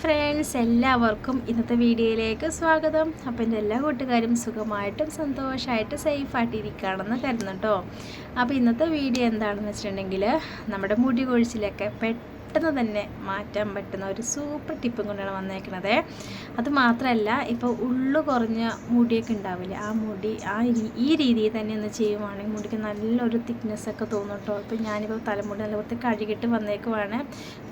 Friends എല്ലാവർക്കും ഇന്നത്തെ വീഡിയോയിലേക്ക് സ്വാഗതം. അപ്പോൾ എന്റെ എല്ലാ കൂട്ടുകാരും സുഖമായിട്ടും സന്തോഷമായിട്ട് സേഫായിട്ടിരിക്കുകയാണെന്ന് കരുതുന്നുട്ടോ അപ്പോൾ ഇന്നത്തെ വീഡിയോ എന്താണെന്ന് വെച്ചിട്ടുണ്ടെങ്കിൽ നമ്മുടെ മുടി കൊഴിച്ചിലൊക്കെ പെട്ടെന്ന് തന്നെ മാറ്റാൻ പറ്റുന്ന ഒരു സൂപ്പർ ടിപ്പും കൊണ്ടാണ് വന്നേക്കുന്നത് അത് മാത്രമല്ല ഇപ്പോൾ ഉള്ളു കുറഞ്ഞ മുടിയൊക്കെ ഉണ്ടാവില്ലേ ആ മുടി ആ ഈ രീതിയിൽ തന്നെ ഒന്ന് ചെയ്യുവാണെങ്കിൽ മുടിക്ക് നല്ലൊരു തിക്നെസ് ഒക്കെ തോന്നും കേട്ടോ ഇപ്പോൾ ഞാനിപ്പോൾ തലമുടി നല്ല വൃത്തി കഴുകിയിട്ട് വന്നേക്കുവാണ്.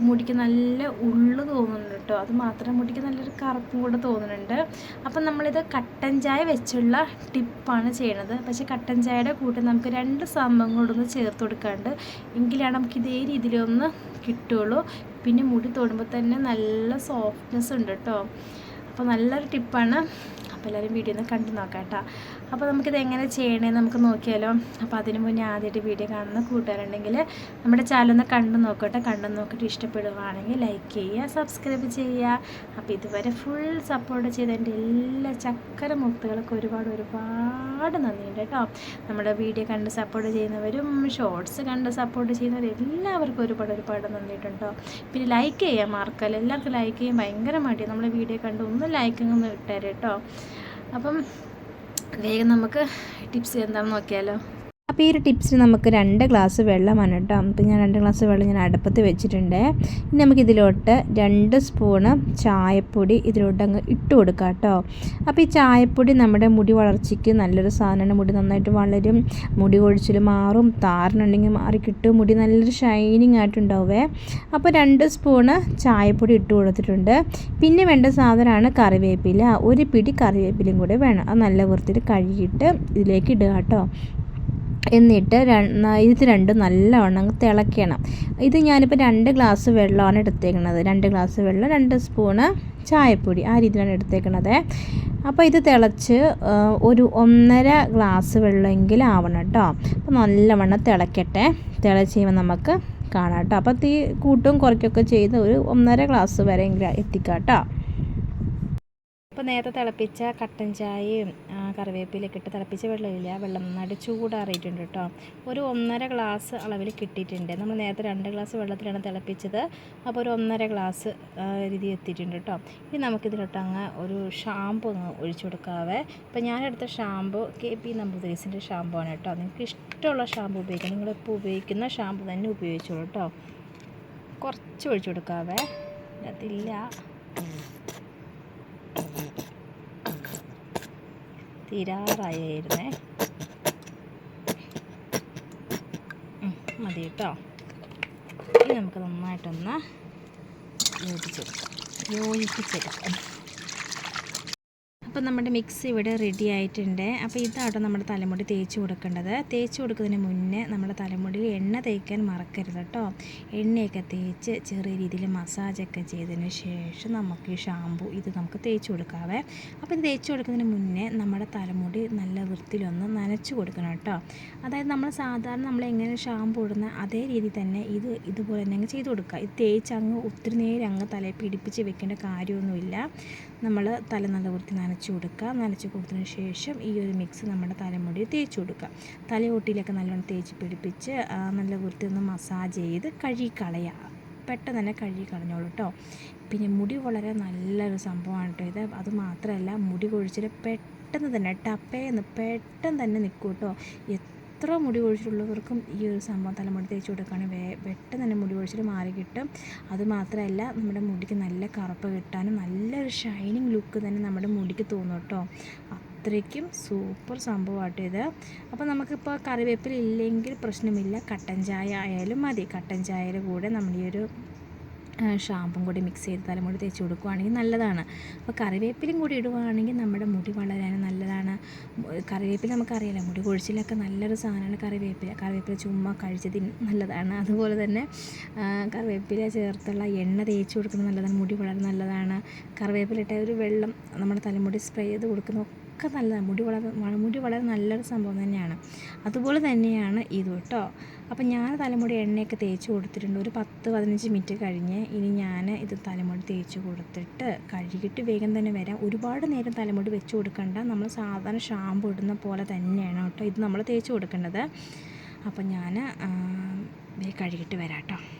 മുടിക്ക് നല്ല ഉള്ളു തോന്നുന്നുണ്ട് കേട്ടോ അത് മാത്രം മുടിക്ക് നല്ലൊരു കറുപ്പും കൂടെ തോന്നുന്നുണ്ട്. അപ്പം നമ്മളിത് കട്ടൻ ചായ വെച്ചുള്ള ടിപ്പാണ് ചെയ്യണത്. പക്ഷേ കട്ടൻ ചായയുടെ കൂടെ നമുക്ക് രണ്ട് സംഭവം കൂടെ ഒന്ന് ചേർത്ത് കൊടുക്കാണ്ട് എങ്കിലാണ് നമുക്ക് ഇതേ രീതിയിലൊന്ന് കിട്ടുള്ളൂ പിന്നെ മുടി തൊടുമ്പോൾ തന്നെ നല്ല സോഫ്റ്റ്നെസ് ഉണ്ട് കേട്ടോ അപ്പോൾ നല്ലൊരു ടിപ്പാണ് അപ്പോൾ എല്ലാവരും വീഡിയോ ഒന്ന് കണ്ടു നോക്കാം കേട്ടോ. അപ്പോൾ നമുക്കിത് എങ്ങനെ ചെയ്യണമെന്ന് നമുക്ക് നോക്കിയാലോ. അപ്പോൾ അതിന് മുന്നേ ആദ്യമായിട്ട് വീഡിയോ കാണുന്ന കൂട്ടുകാരുണ്ടെങ്കിൽ നമ്മുടെ ചാനൽ ഒന്ന് കണ്ടു നോക്കട്ടെ. കണ്ടു നോക്കിയിട്ട് ഇഷ്ടപ്പെടുകയാണെങ്കിൽ ലൈക്ക് ചെയ്യുക സബ്സ്ക്രൈബ് ചെയ്യുക. അപ്പോൾ ഇതുവരെ ഫുൾ സപ്പോർട്ട് ചെയ്ത എന്റെ എല്ലാ ചക്കര മുക്തുകൾക്ക് ഒരുപാട് ഒരുപാട് നന്ദിയുണ്ട് കേട്ടോ. നമ്മുടെ വീഡിയോ കണ്ട് സപ്പോർട്ട് ചെയ്യുന്നവരും ഷോർട്സ് കണ്ട് സപ്പോർട്ട് ചെയ്യുന്നവരും എല്ലാവർക്കും ഒരുപാട് ഒരുപാട് നന്ദിയിട്ടുണ്ടോ പിന്നെ ലൈക്ക് ചെയ്യാൻ മാർക്കല്ല എല്ലാവർക്കും ലൈക്ക് ചെയ്യാൻ ഭയങ്കര മടിയാണ് നമ്മുടെ വീഡിയോ കണ്ട് ഒന്ന് ലൈക്കിങ് ഒന്ന് ഇട്ടേരെ കേട്ടോ. അപ്പം വേഗം നമുക്ക് ടിപ്സ് എന്താണെന്ന് നോക്കിയാലോ? അപ്പോൾ ഈ ഒരു ടിപ്സിന് നമുക്ക് രണ്ട് ഗ്ലാസ് വെള്ളമാണ് കേട്ടോ. അപ്പോൾ ഞാൻ രണ്ട് ഗ്ലാസ് വെള്ളം ഞാൻ അടുപ്പത്ത് വെച്ചിട്ടുണ്ട്. ഇനി നമുക്ക് ഇതിലോട്ട് രണ്ട് സ്പൂണ് ചായപ്പൊടി ഇതിലോട്ട് അങ്ങ് ഇട്ട് കൊടുക്കാം കേട്ടോ. അപ്പോൾ ഈ ചായപ്പൊടി നമ്മുടെ മുടി വളർച്ചയ്ക്ക് നല്ലൊരു സാധനമാണ്. മുടി നന്നായിട്ട് വളരും മുടി കൊഴിച്ചിൽ മാറും താരനുണ്ടെങ്കിൽ മാറി കിട്ടും. മുടി നല്ലൊരു ഷൈനിങ് ആയിട്ടുണ്ടാവേ അപ്പോൾ രണ്ട് സ്പൂണ് ചായപ്പൊടി ഇട്ട് കൊടുത്തിട്ടുണ്ട്. പിന്നെ വേണ്ട സാധനമാണ് കറിവേപ്പില. ഒരു പിടി കറിവേപ്പിലയും കൂടെ വേണം. അത് നല്ല വൃത്തിയിൽ കഴുകിയിട്ട് ഇതിലേക്ക് ഇടുക കേട്ടോ. എന്നിട്ട് ഇത് രണ്ടും നല്ലവണ്ണം തിളയ്ക്കണം. ഇത് ഞാനിപ്പോൾ രണ്ട് ഗ്ലാസ് വെള്ളമാണ് എടുത്തേക്കുന്നത് രണ്ട് ഗ്ലാസ് വെള്ളം രണ്ട് സ്പൂണ് ചായപ്പൊടി ആ രീതിയിലാണ് എടുത്തേക്കുന്നത് അപ്പോൾ ഇത് തിളച്ച് ഒരു ഒന്നര ഗ്ലാസ് വെള്ളമെങ്കിലും ആവണം കേട്ടോ അപ്പോൾ നല്ലവണ്ണം തിളയ്ക്കട്ടെ തിളച്ച് കഴിയുമ്പോൾ നമുക്ക് കാണാം കേട്ടോ അപ്പോൾ തീ കൂട്ടും കുറയ്ക്കുകയൊക്കെ ചെയ്ത് ഒരു ഒന്നര ഗ്ലാസ് വരെ എത്തിക്കാം കേട്ടോ അപ്പോൾ നേരത്തെ തിളപ്പിച്ച കട്ടൻ ചായയും കറിവേപ്പിലൊക്കെ ഇട്ട് തിളപ്പിച്ച വെള്ളമില്ല. വെള്ളം നന്നായിട്ട് ചൂടാറിയിട്ടുണ്ട് കേട്ടോ. ഒരു ഒന്നര ഗ്ലാസ് അളവിൽ കിട്ടിയിട്ടുണ്ട്. നമ്മൾ നേരത്തെ രണ്ട് ഗ്ലാസ് വെള്ളത്തിലാണ് തിളപ്പിച്ചത്. അപ്പോൾ ഒരു ഒന്നര ഗ്ലാസ് രീതി എത്തിയിട്ടുണ്ട് കേട്ടോ. ഇനി നമുക്കിതിലോട്ട് അങ്ങ് ഒരു ഷാമ്പു അങ്ങ് ഒഴിച്ചു കൊടുക്കാവേ. അപ്പോൾ ഞാനെടുത്ത ഷാമ്പു കെ പി നമ്പൂതിരീസിന്റെ ഷാമ്പു ആണ് കേട്ടോ. നിങ്ങൾക്ക് ഇഷ്ടമുള്ള ഷാമ്പു ഉപയോഗിക്കാം നിങ്ങളിപ്പോൾ ഉപയോഗിക്കുന്ന ഷാമ്പു തന്നെ ഉപയോഗിച്ചോളൂ കേട്ടോ. കുറച്ച് ഒഴിച്ചു കൊടുക്കാവേ. അതില്ല. തീരാറായിരുന്നേ. മതി കേട്ടോ. ഇനി നമുക്ക് നന്നായിട്ടൊന്ന് യോജിച്ചെടുക്കാം. യോജിപ്പിച്ചെടുക്കാം. അപ്പോൾ നമ്മുടെ മിക്സ് ഇവിടെ റെഡി ആയിട്ടുണ്ട്. അപ്പോൾ ഇതാട്ടോ നമ്മുടെ തലമുടി തേച്ച് കൊടുക്കേണ്ടത്. തേച്ച് കൊടുക്കുന്നതിന് മുന്നേ നമ്മുടെ തലമുടിയിൽ എണ്ണ തേക്കാൻ മറക്കരുത് കേട്ടോ. എണ്ണയൊക്കെ തേച്ച് ചെറിയ രീതിയിൽ മസാജൊക്കെ ചെയ്തതിന് ശേഷം നമുക്ക് ഈ ഷാമ്പു ഇത് നമുക്ക് തേച്ച് കൊടുക്കാവേ. അപ്പോൾ ഇത് തേച്ച് കൊടുക്കുന്നതിന് മുന്നേ നമ്മുടെ തലമുടി നല്ല വൃത്തിയിലൊന്ന് നനച്ച് കൊടുക്കണം കേട്ടോ. അതായത് നമ്മൾ സാധാരണ നമ്മൾ എങ്ങനെ ഷാമ്പു ഇടുന്ന അതേ രീതി തന്നെ ഇത് ഇതുപോലെ തന്നെ അങ്ങ് ചെയ്ത് കൊടുക്കുക. ഇത് തേച്ച് അങ്ങ് ഒത്തിരി നേരം അങ്ങ് തലയിൽ പിടിപ്പിച്ച് വെക്കേണ്ട കാര്യമൊന്നുമില്ല. നമ്മൾ തല നല്ല വൃത്തി നനച്ച് കൊടുക്കുക. നനച്ച് കൊടുത്തതിന് ശേഷം ഈ ഒരു മിക്സ് നമ്മുടെ തലമുടി തേച്ച് കൊടുക്കുക. തലയോട്ടിയിലൊക്കെ നല്ലോണം തേച്ച് പിടിപ്പിച്ച് നല്ല വൃത്തി ഒന്ന് മസാജ് ചെയ്ത് കഴുകി കളയുക പെട്ടെന്ന് തന്നെ കഴുകി കളഞ്ഞോളൂ കേട്ടോ പിന്നെ മുടി വളരെ നല്ലൊരു സംഭവമാണ് കേട്ടോ ഇത്. അത് മാത്രമല്ല മുടി കൊഴിച്ചിൽ പെട്ടെന്ന് തന്നെ ടപ്പേന്ന് പെട്ടെന്ന് തന്നെ നിൽക്കും കേട്ടോ എത്ര മുടി കൊഴിച്ചിലുള്ളവർക്കും ഈ ഒരു സംഭവം തലമുടി തേച്ച് കൊടുക്കുകയാണെങ്കിൽ പെട്ടെന്ന് തന്നെ മുടി കൊഴിച്ചിൽ മാറി കിട്ടും. അതുമാത്രമല്ല നമ്മുടെ മുടിക്ക് നല്ല കറുപ്പ് കിട്ടാനും നല്ലൊരു ഷൈനിങ് ലുക്ക് തന്നെ നമ്മുടെ മുടിക്ക് തോന്നും കേട്ടോ. അത്രയ്ക്കും സൂപ്പർ സംഭവമായിട്ട് ഇത്. അപ്പോൾ നമുക്കിപ്പോൾ കറിവേപ്പില ഇല്ലെങ്കിൽ പ്രശ്നമില്ല. കട്ടൻ ചായ ആയാലും മതി. കട്ടൻ ചായയുടെ കൂടെ നമ്മൾ ഈ ഒരു ഷാമ്പും കൂടി മിക്സ് ചെയ്ത് തലമുടി തേച്ച് കൊടുക്കുകയാണെങ്കിൽ നല്ലതാണ്. അപ്പോൾ കറിവേപ്പിലും കൂടി ഇടുകയാണെങ്കിൽ നമ്മുടെ മുടി വളരാൻ നല്ലതാണ്. കറിവേപ്പില നമുക്കറിയാലോ മുടി കൊഴിച്ചിലൊക്കെ നല്ലൊരു സാധനമാണ് കറിവേപ്പില. കറിവേപ്പില ചുമ്മാ കഴിച്ചത് നല്ലതാണ്. അതുപോലെ തന്നെ കറിവേപ്പില ചേർത്തുള്ള എണ്ണ തേച്ച് കൊടുക്കുന്നത് നല്ലതാണ്. മുടി വളരെ നല്ലതാണ്. കറിവേപ്പില ഇട്ട ഒരു വെള്ളം നമ്മുടെ തലമുടി സ്പ്രേ ചെയ്ത് കൊടുക്കുന്ന ഒക്കെ നല്ലതാണ് മുടി വളർ വള- മുടി വളരെ നല്ലൊരു സംഭവം തന്നെയാണ്. അതുപോലെ തന്നെയാണ് ഇത് കേട്ടോ അപ്പം ഞാൻ തലമുടി എണ്ണയൊക്കെ തേച്ച് കൊടുത്തിട്ടുണ്ട്. ഒരു പത്ത് പതിനഞ്ച് മിനിറ്റ് കഴിഞ്ഞ് ഇനി ഞാൻ ഇത് തലമുടി തേച്ച് കൊടുത്തിട്ട് കഴുകിയിട്ട് വേഗം തന്നെ വരാം. ഒരുപാട് നേരം തലമുടി വെച്ച് കൊടുക്കണ്ട. നമ്മൾ സാധാരണ ഷാമ്പു ഇടുന്ന പോലെ തന്നെയാണ് കേട്ടോ ഇത് നമ്മൾ തേച്ച് കൊടുക്കേണ്ടത്. അപ്പം ഞാൻ കഴുകിയിട്ട് വരാം കേട്ടോ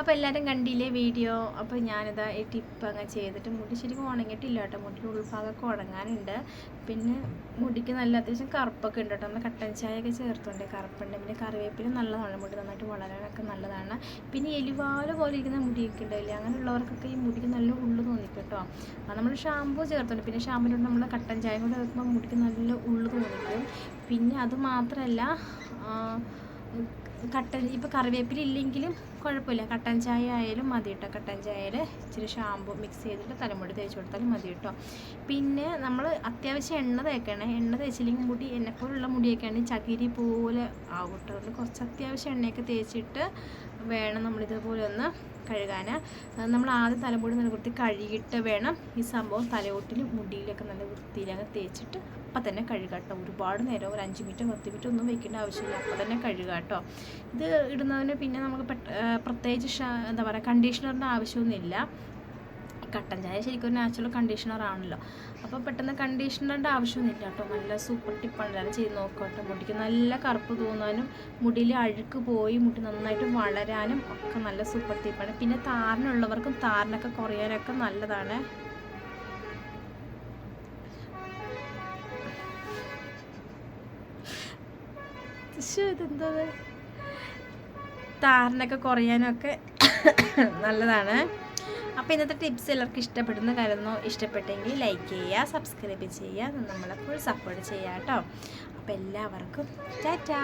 അപ്പോൾ എല്ലാവരും കണ്ടില്ലേ വീഡിയോ? അപ്പോൾ ഞാനിതാ ഈ ടിപ്പ് അങ്ങ് ചെയ്തിട്ട് മുടി ശരിക്കും ഉണങ്ങിയിട്ടില്ല കേട്ടോ. മുടിയുടെ ഉൾഭാഗമൊക്കെ ഉണങ്ങാനുണ്ട്. പിന്നെ മുടിക്ക് നല്ല അത്യാവശ്യം കറുപ്പൊക്കെ ഉണ്ട് കേട്ടോ. നമ്മൾ കട്ടൻ ചായയൊക്കെ ചേർത്തുണ്ട് കറുപ്പുണ്ട്. പിന്നെ കറിവേപ്പില നല്ലതാണ്. മുടി നന്നായിട്ട് വളരാനൊക്കെ നല്ലതാണ്. പിന്നെ എലിവാല പോലെ ഇരിക്കുന്ന മുടിയൊക്കെ ഉണ്ടാവില്ലേ അങ്ങനെയുള്ളവർക്കൊക്കെ ഈ മുടിക്ക് നല്ല ഉള്ളു തോന്നിക്കും കേട്ടോ. നമ്മൾ ഷാമ്പൂ ചേർത്തുണ്ട് പിന്നെ ഷാമ്പൂന്റെ നമ്മൾ കട്ടൻ ചായ കൂടെ വെക്കുമ്പോൾ മുടിക്ക് നല്ല ഉള്ളു തോന്നിക്കും. പിന്നെ അത് മാത്രമല്ല കട്ടൻ ഇപ്പോൾ കറിവേപ്പില ഇല്ലെങ്കിലും കുഴപ്പമില്ല. കട്ടൻ ചായ ആയാലും മതി കേട്ടോ കട്ടൻ ചായയിൽ ഇച്ചിരി ഷാമ്പു മിക്സ് ചെയ്തിട്ട് തലമുടി തേച്ച് കൊടുത്താലും മതി കേട്ടോ പിന്നെ നമ്മൾ അത്യാവശ്യം എണ്ണ തേക്കണേ. എണ്ണ തേച്ചില്ലെങ്കിൽ മുടി എന്നെപ്പോലുള്ള മുടിയൊക്കെ ആണെങ്കിൽ ചകിരി പോലെ ആവും കേട്ടോ കുറച്ച് അത്യാവശ്യം എണ്ണയൊക്കെ തേച്ചിട്ട് വേണം നമ്മളിതുപോലെ ഒന്ന് കഴുകാൻ നമ്മൾ ആദ്യം തലമുടി നല്ല വൃത്തി കഴുകിയിട്ട് വേണം ഈ സംഭവം തലയോട്ടിലും മുടിയിലൊക്കെ നല്ല വൃത്തിയിലൊക്കെ തേച്ചിട്ട് അപ്പം തന്നെ കഴുകാട്ടോ കേട്ടോ. ഒരുപാട് നേരം ഒരു അഞ്ച് മിനിറ്റ് പത്ത് മിനിറ്റ് ഒന്നും വെക്കേണ്ട ആവശ്യമില്ല. അപ്പം തന്നെ കഴുകാട്ടോ കേട്ടോ. ഇത് ഇടുന്നതിന് പിന്നെ നമുക്ക് പെട്ട പ്രത്യേകിച്ച് എന്താ പറയുക കണ്ടീഷണറിന്റെ ആവശ്യമൊന്നുമില്ല. കട്ടൻ ചായ ശരിക്കും ഒരു നാച്ചുറൽ കണ്ടീഷണർ ആണല്ലോ. അപ്പോൾ പെട്ടെന്ന് കണ്ടീഷണറിന്റെ ആവശ്യമൊന്നുമില്ല കേട്ടോ. നല്ല സൂപ്പർ ടിപ്പാണ് എല്ലാവരും ചെയ്ത് നോക്കുക കേട്ടോ. മുടിക്ക് നല്ല കറുപ്പ് തോന്നാനും മുടിയിൽ അഴുക്ക് പോയി മുടി നന്നായിട്ട് വളരാനും ഒക്കെ നല്ല സൂപ്പർ ടിപ്പാണ് പിന്നെ താരനുള്ളവർക്കും താരനൊക്കെ കുറയാനൊക്കെ നല്ലതാണ്. ഇതെന്താ താരനൊക്കെ കുറയാനൊക്കെ നല്ലതാണ്. അപ്പോൾ ഇന്നത്തെ ടിപ്സ് എല്ലാവർക്കും ഇഷ്ടപ്പെടുന്ന കരുതുന്നു ഇഷ്ടപ്പെട്ടെങ്കിൽ ലൈക്ക് ചെയ്യുക സബ്സ്ക്രൈബ് ചെയ്യുക നമ്മളെ ഫുൾ സപ്പോർട്ട് ചെയ്യുക കേട്ടോ. അപ്പോൾ എല്ലാവർക്കും ടാറ്റാ.